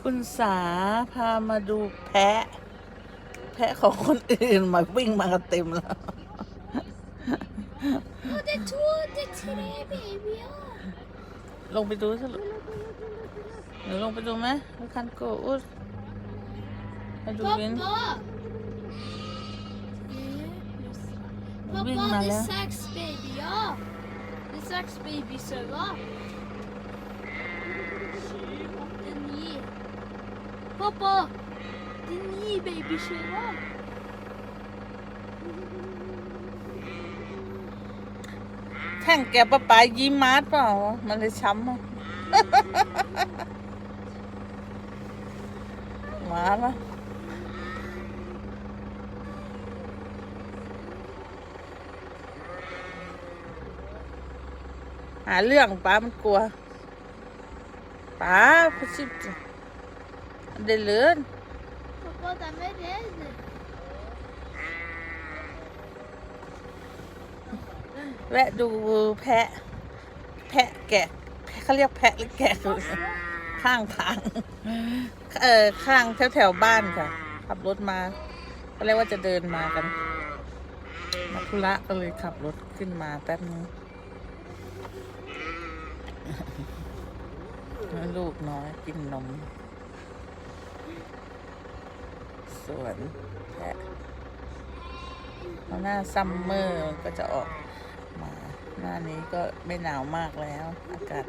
คุณสาพามาดูแพะ แพะของคนอื่นมาวิ่งมากันเต็มแล้ว Oh, the two, the today, baby. Oh. ลงไปดูสิลูกหนูลงไปดูไหมลูกคันโกอุดไปดูวิน Papa. วิ่ง Papa, มา the แล้ว sex baby, ja. The sex baby søva. Papa, det er ni baby søva. แท่างแกปะปายิ้มมาร์ทเปล่า มันเลยช้ำอะ มาล้วหาเรื่องป้ามันกลัวป้าพูดสิ เดลือน Pappa, de er redde. แวะดูแพะ แพะแกะแพะเขาเรียกแพะหรือแกะข้างทาง เออข้างแถวแถวๆบ้านค่ะ ขับรถมาก็เลยว่าจะเดินมากัน มาธุระก็เลยขับรถขึ้นมาแป๊บนึงลูกน้อยกินนม ส วน แพะพอหน้าซัมเมอร์ก็จะออกมา หน้านี้ก็ไม่หนาวมากแล้ว อากาศ